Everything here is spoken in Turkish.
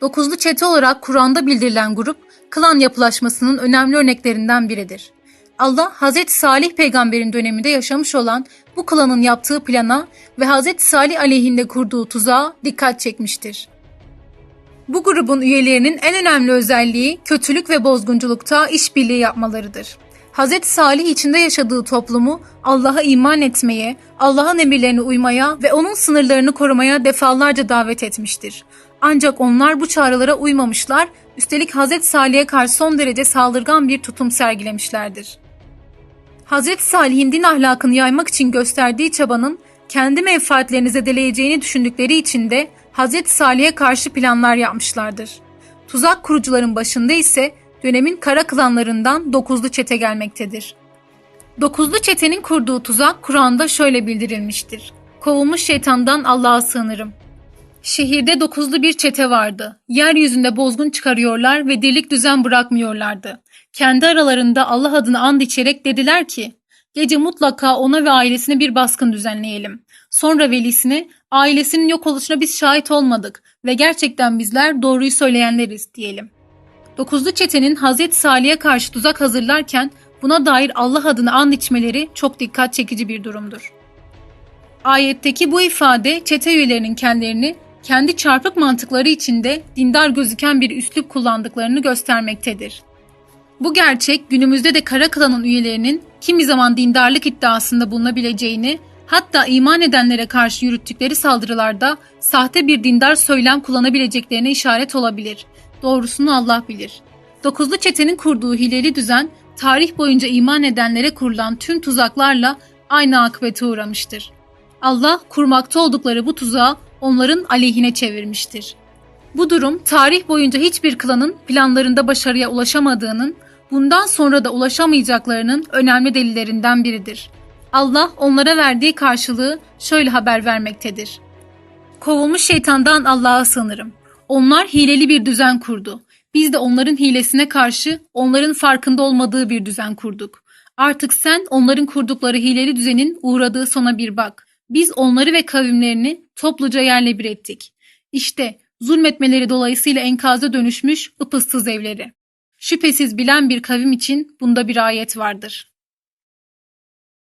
Dokuzlu çete olarak Kur'an'da bildirilen grup, klan yapılaşmasının önemli örneklerinden biridir. Allah, Hz. Salih peygamberin döneminde yaşamış olan bu klanın yaptığı plana ve Hz. Salih aleyhinde kurduğu tuzağa dikkat çekmiştir. Bu grubun üyelerinin en önemli özelliği kötülük ve bozgunculukta işbirliği yapmalarıdır. Hz. Salih içinde yaşadığı toplumu Allah'a iman etmeye, Allah'ın emirlerine uymaya ve onun sınırlarını korumaya defalarca davet etmiştir. Ancak onlar bu çağrılara uymamışlar, üstelik Hz. Salih'e karşı son derece saldırgan bir tutum sergilemişlerdir. Hz. Salih'in din ahlakını yaymak için gösterdiği çabanın kendi menfaatlerini zedeleyeceğini düşündükleri için de Hz. Salih'e karşı planlar yapmışlardır. Tuzak kurucuların başında ise dönemin kara klanlarından dokuzlu çete gelmektedir. Dokuzlu çetenin kurduğu tuzak Kur'an'da şöyle bildirilmiştir. Kovulmuş şeytandan Allah'a sığınırım. Şehirde dokuzlu bir çete vardı. Yeryüzünde bozgun çıkarıyorlar ve dirlik düzen bırakmıyorlardı. Kendi aralarında Allah adını and içerek dediler ki, gece mutlaka ona ve ailesine bir baskın düzenleyelim. Sonra velisine, ailesinin yok oluşuna biz şahit olmadık ve gerçekten bizler doğruyu söyleyenleriz diyelim. Dokuzlu çetenin Hazreti Salih'e karşı tuzak hazırlarken buna dair Allah adını and içmeleri çok dikkat çekici bir durumdur. Ayetteki bu ifade çete üyelerinin kendilerini kendi çarpık mantıkları içinde dindar gözüken bir üslup kullandıklarını göstermektedir. Bu gerçek günümüzde de kara klanın üyelerinin kimi zaman dindarlık iddiasında bulunabileceğini, hatta iman edenlere karşı yürüttükleri saldırılarda sahte bir dindar söylem kullanabileceklerine işaret olabilir. Doğrusunu Allah bilir. Dokuzlu çetenin kurduğu hileli düzen, tarih boyunca iman edenlere kurulan tüm tuzaklarla aynı akıbete uğramıştır. Allah kurmakta oldukları bu tuzağı onların aleyhine çevirmiştir. Bu durum tarih boyunca hiçbir klanın planlarında başarıya ulaşamadığının, bundan sonra da ulaşamayacaklarının önemli delillerinden biridir. Allah onlara verdiği karşılığı şöyle haber vermektedir. Kovulmuş şeytandan Allah'a sığınırım. Onlar hileli bir düzen kurdu. Biz de onların hilesine karşı onların farkında olmadığı bir düzen kurduk. Artık sen onların kurdukları hileli düzenin uğradığı sona bir bak. Biz onları ve kavimlerini topluca yerle bir ettik. İşte zulmetmeleri dolayısıyla enkaza dönüşmüş ıpıssız evleri. Şüphesiz bilen bir kavim için bunda bir ayet vardır.